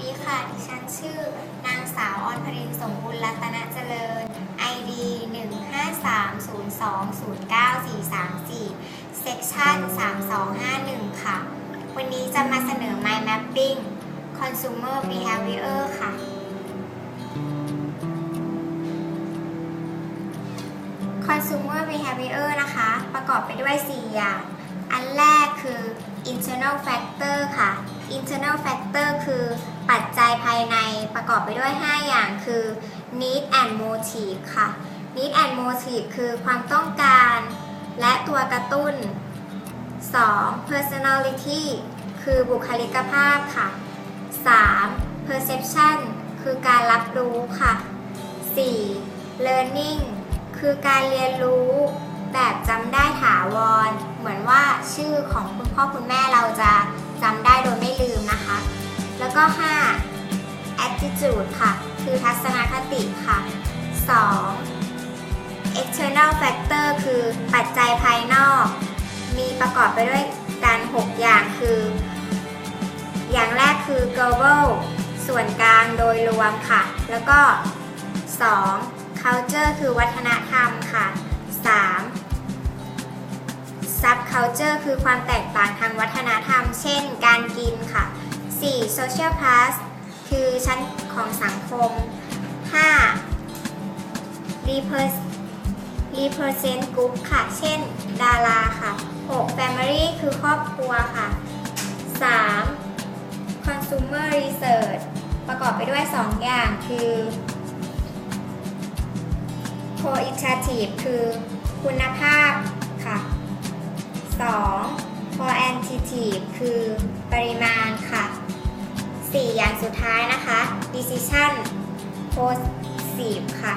ดีค่ะ ดิฉันชื่อนางสาวออนพรินสมบูรณ์รัตนเจริญ ID 15302094434 Section 3251 ค่ะ วันนี้จะมาเสนอ Mind Mapping Consumer Behavior ค่ะ Consumer Behavior นะคะ ประกอบไปด้วย 4 อย่าง อันแรกคือ internal factor ค่ะ internal factor คือปัจจัยภายในประกอบไปด้วย 5 อย่างคือ need and motive ค่ะ need and motive คือความต้องการและตัวกระตุ้น 2. personality คือบุคลิกภาพค่ะ 3. perception คือการรับรู้ค่ะ 4. learning คือการเรียนรู้แบบจำได้ถาวร เหมือนว่าชื่อของคุณพ่อคุณแม่เราจะจำได้ แล้วก็ 5. attitude ค่ะ คือทัศนคติค่ะ 2. external factor คือปัจจัยภายนอก มีประกอบไปด้วยกัน6อย่างคือ อย่างแรกคือ global ส่วนกลางโดยรวมค่ะ แล้วก็ 2. culture คือวัฒนธรรมค่ะ 3. subculture คือความแตกต่างทางวัฒนธรรม เช่น การกินค่ะ social class คือชั้นของสังคม 5. Represent group ค่ะ เช่น ดาราค่ะ 6. family คือครอบครัวค่ะ 3. consumer research ประกอบไปด้วย 2 อย่างคือ qualitative คือคุณภาพค่ะ 2. quantitative คือปริมาณ 4 อย่างสุดท้ายนะคะ decision positive ค่ะ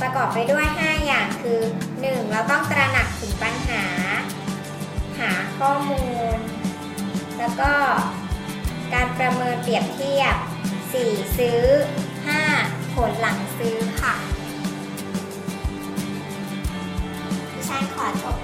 ประกอบไปด้วย 5 อย่างคือ 1. เราต้องตระหนักถึงปัญหา หาข้อมูล แล้วก็การประเมินเปรียบเทียบ 4. ซื้อ 5. ผลหลังซื้อค่ะดิฉันขอจบ